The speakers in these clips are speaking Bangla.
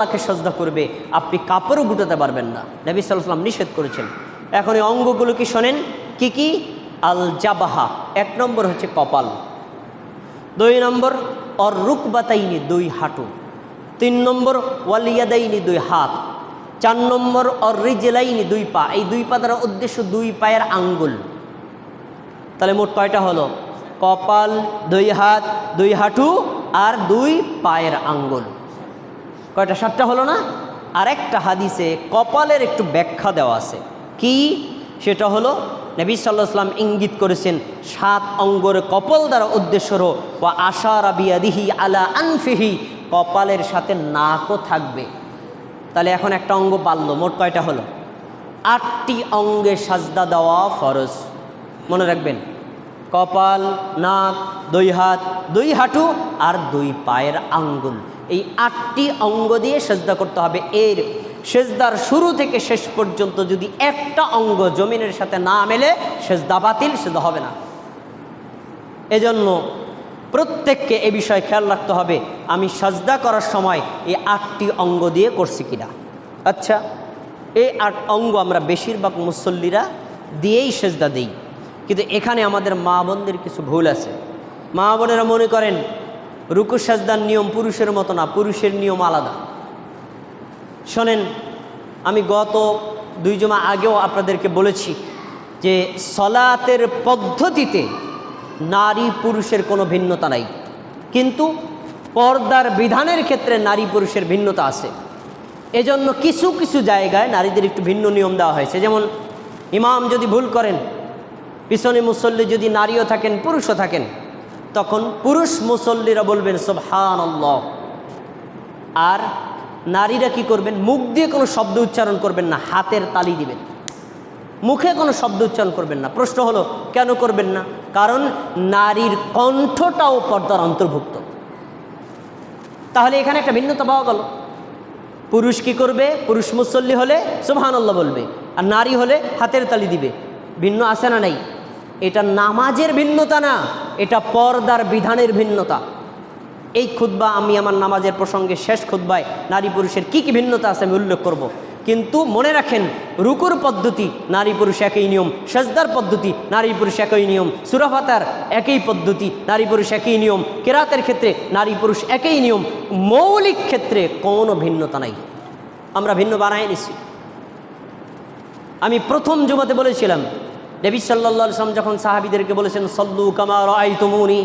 তাকে সজদা করবে। আপনি কাপড়ও গুটাতে পারবেন না। নবী সাল্লাম নিষেধ করেছেন। এখন এই অঙ্গগুলো কি শোনেন? কি কি? আল জাবাহা এক নম্বর হচ্ছে কপাল। দুই নম্বর অর রুকবাতাইনি দুই হাঁটু। তিন নম্বর ওয়ালিয়াদাইনি দুই হাত। চার নম্বর অর রিজেলাইনি দুই পা। এই দুই পা দ্বারা উদ্দেশ্য দুই পায়ের আঙ্গুল। তাহলে মোট কয়টা হলো? কপাল, দুই হাত, দুই হাঁটু আর দুই পায়ের আঙ্গুল। কয়টা? সাতটা হলো না? আর একটা হাদিসে কপালের একটু ব্যাখ্যা দেওয়া আছে। কি? সেটা হলো নবী সাল্লাহ সাল্লাম ইঙ্গিত করেছেন, সাত অঙ্গর কপাল দ্বারা উদ্দেশ্যর ও আশা রাবিয়াদিহি আলা আনফিহি, কপালের সাথে নাকও থাকবে। তাহলে এখন একটা অঙ্গ বাড়লো, মোট কয়টা হলো? আটটি অঙ্গে সাজদা দেওয়া ফরজ। মনে রাখবেন কপাল, নাক, দুই হাত, দুই হাঁটু আর দুই পায়ের আঙ্গুল। এই আটটি অঙ্গ দিয়ে সেজদা করতে হবে। এর সেজদার শুরু থেকে শেষ পর্যন্ত যদি একটা অঙ্গ জমিনের সাথে না মেলে, সেজদা বাতিল, সেজদা হবে না। এজন্য প্রত্যেককে এ বিষয়ে খেয়াল রাখতে হবে, আমি সাজদা করার সময় এই আটটি অঙ্গ দিয়ে করছি কিনা। আচ্ছা এই আট অঙ্গ আমরা বেশিরভাগ মুসল্লিরা দিয়েই সেজদা দিই। কিন্তু এখানে আমাদের মা বোনদের কিছু ভুল আছে। মা বোনেরা মনে করেন, রুকু সাজদার নিয়ম পুরুষের মতো না, পুরুষের নিয়ম আলাদা। শোনেন, আমি গত দুই জমা আগেও আপনাদেরকে বলেছি যে সলাতের পদ্ধতিতে নারী পুরুষের কোনো ভিন্নতা নাই। কিন্তু পর্দার বিধানের ক্ষেত্রে নারী পুরুষের ভিন্নতা আছে। এজন্য কিছু কিছু জায়গায় নারীদের একটু ভিন্ন নিয়ম দেওয়া হয়েছে। যেমন, ইমাম যদি ভুল করেন পিছনে মুসল্লি যদি নারীও থাকেন, পুরুষও থাকেন, তখন পুরুষ মুসল্লিরা বলবেন সোবহান আর নারীরা কি করবেন? মুখ দিয়ে কোনো শব্দ উচ্চারণ করবেন না, হাতের তালি দিবেন। মুখে কোনো শব্দ উচ্চারণ করবেন না। প্রশ্ন হলো, কেন করবেন না? কারণ নারীর কণ্ঠটাও পর্দার অন্তর্ভুক্ত। তাহলে এখানে একটা ভিন্নতা পাওয়া গেল। পুরুষ কি করবে? পুরুষ মুসল্লি হলে সুবহানাল্লাহ বলবে, আর নারী হলে হাতের তালি দিবে। ভিন্ন আসে না নাই? এটা নামাজের ভিন্নতা না, এটা পর্দার বিধানের ভিন্নতা। এই খুদ্া আমি আমার নামাজের প্রসঙ্গে শেষ খুদ্বায় নারী পুরুষের কী কী ভিন্নতা আছে আমি উল্লেখ করব। কিন্তু মনে রাখেন, রুকুর পদ্ধতি, নারী পুরুষ একই নিয়ম, সেজদার পদ্ধতি, নারী পুরুষ একই নিয়ম, সুরাফাতার একই পদ্ধতি, নারী পুরুষ একই নিয়ম, কেরাতের ক্ষেত্রে নারী পুরুষ একই নিয়ম, মৌলিক ক্ষেত্রে কোনো ভিন্নতা নাই। আমরা ভিন্ন বানাই নিছি। আমি প্রথম জুমাতে বলেছিলাম নবী সাল্লা সাল্লাম যখন সাহাবিদেরকে বলেছেন, সল্লু কামার আই তুমুনি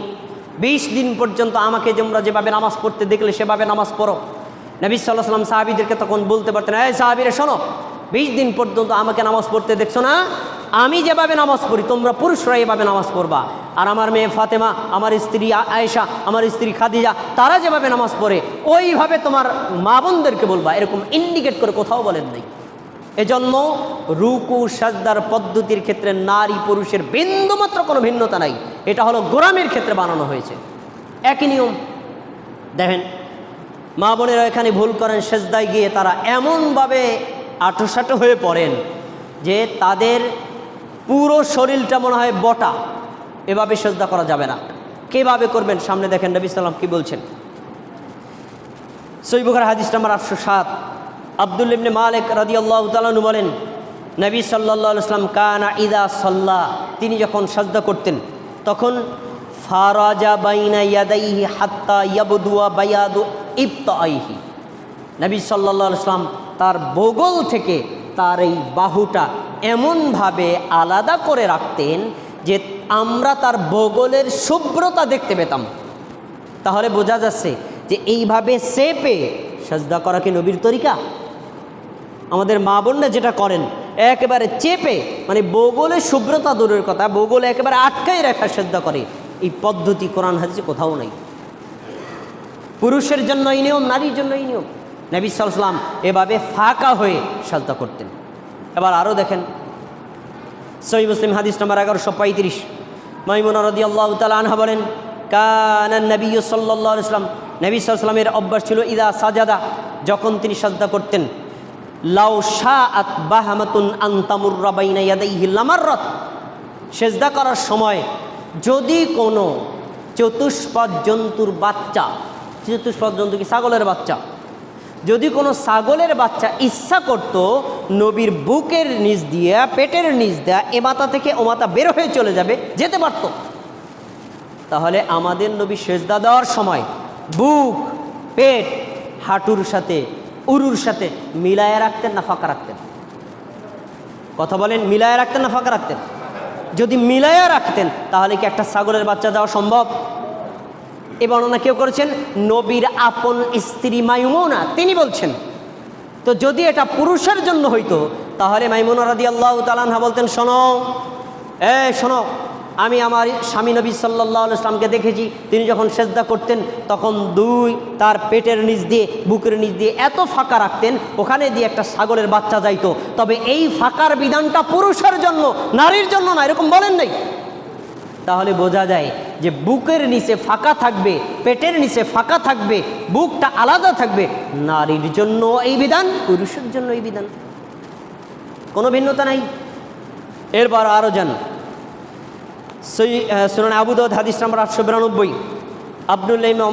বিশ দিন পর্যন্ত আমাকে তোমরা যেভাবে নামাজ পড়তে দেখলে, সেভাবে নামাজ পড়ো। নবী সাল্লাহ সাল্লাম সাহাবিদেরকে তখন বলতে পারতেন, এই সাহাবিরে, শোনো, বিশ দিন পর্যন্ত আমাকে নামাজ পড়তে দেখছ না? আমি যেভাবে নামাজ পড়ি, তোমরা পুরুষরা এভাবে নামাজ পড়বা। আর আমার মেয়ে ফাতেমা, আমার স্ত্রী আয়েশা, আমার স্ত্রী খাদিজা, তারা যেভাবে নামাজ পড়ে, ওইভাবে তোমার মা বোনদেরকে বলবা। এরকম ইন্ডিকেট করে কোথাও বলেন নাই। এজন্য রুকু, সাজদার পদ্ধতির ক্ষেত্রে নারী পুরুষের বিন্দুমাত্র কোনো ভিন্নতা নাই। এটা হলো গোরামের ক্ষেত্রে বানানো হয়েছে। একই নিয়ম। দেখেন, মা বোনেরা এখানে ভুল করেন, সেজদায় গিয়ে তারা এমনভাবে আঠোসাটো হয়ে পড়েন যে তাদের পুরো শরীরটা মনে হয় বটা। এভাবে সেজদা করা যাবে না। কেভাবে করবেন? সামনে দেখেন নবী সাল্লাম কি বলছেন? সৈবুখার হাদিস নাম্বার আটশো সাত। আব্দুল ইবনে মালিক রাদিয়াল্লাহ তালানু বলেন, নবী সাল্লাহ ইসলাম কানা ইদা সাল্লাহ তিনি যখন সাজদা করতেন, তখন ফারাজা বাইনা ইয়াদাইহি হাত্তা ইয়াবদুয়া বায়াদু ইবতাইহি নবী সাল্লাহ ইসলাম তার বগল থেকে তার এই বাহুটা এমনভাবে আলাদা করে রাখতেন যে আমরা তার বগলের শুভ্রতা দেখতে পেতাম। তাহলে বোঝা যাচ্ছে যে এইভাবে সেপে সাজদা করা কি নবীর তরিকা? আমাদের মা বোনরা যেটা করেন, একেবারে চেপে মানে বগলে শুভ্রতা দূরের কথা, বগলে একেবারে আটকাই রাখা শ্রদ্ধা করে। এই পদ্ধতি কোরআন হাদিসে কোথাও নেই। পুরুষের জন্য এই নিয়ম, নারীর জন্য এই নিয়ম। নবী সালাম এভাবে ফাঁকা হয়ে সাজদা করতেন। এবার আরও দেখেন, সহি মুসলিম হাদিস নম্বর এগারোশো পঁয়ত্রিশ। মাইমুন রদি আল্লাহ আনহা বলেন কানান নবী সাল্লাহ ইসলাম নবী সাল্লামের অভ্যাস ছিল, ইদা সাজাদা, যখন তিনি সাজদা করতেন লাউ শাহ আত বাহামাতুন সেজদা করার সময় যদি কোনো চতুষ্পদ জন্তুর বাচ্চা, চতুষ্পদ জন্তু কি? ছাগলের বাচ্চা। যদি কোনো ছাগলের বাচ্চা ইচ্ছা করত নবীর বুকের নিচ দিয়ে, পেটের নিচ দেয়া, এ মাথা থেকে ও মাথা বের হয়ে চলে যাবে, যেতে পারত। তাহলে আমাদের নবী সেজদা দেওয়ার সময় বুক, পেট, হাঁটুর সাথে উরুর সাথে মিলায়া রাখতেন না ফাঁকা রাখতেন। কথা বলেন, মিলায়া রাখতেন না ফাঁকা রাখতেন? যদি মিলায়া রাখতেন, তাহলে কি একটা ছাগলের বাচ্চা দেওয়া সম্ভব? এ বর্ণনা কেউ করেছেন? নবীর আপন স্ত্রী মাইমুনা, তিনি বলছেন। তো যদি এটা পুরুষের জন্য হইতো, তাহলে মাইমুনা রাদি আল্লাহ তালানহা বলতেন, শোনো, এ শোনো আমি আমার স্বামী নবী সাল্লাহ ইসলামকে দেখেছি, তিনি যখন সেজদা করতেন, তখন দুই তার পেটের নিচ দিয়ে, বুকের নিচ দিয়ে এত ফাঁকা রাখতেন, ওখানে দিয়ে একটা ছাগলের বাচ্চা যাইতো। তবে এই ফাঁকার বিধানটা পুরুষের জন্য, নারীর জন্য না, এরকম বলেন নাই। তাহলে বোঝা যায় যে বুকের নিচে ফাঁকা থাকবে, পেটের নিচে ফাঁকা থাকবে, বুকটা আলাদা থাকবে, নারীর জন্য এই বিধান, পুরুষের জন্য এই বিধান। কোনো ভিন্নতা নাই। এরপর আরও যান সই সুনান আবুদ হাদিস নাম্বার আটশো বিরানব্বই। আব্দুল্লাহ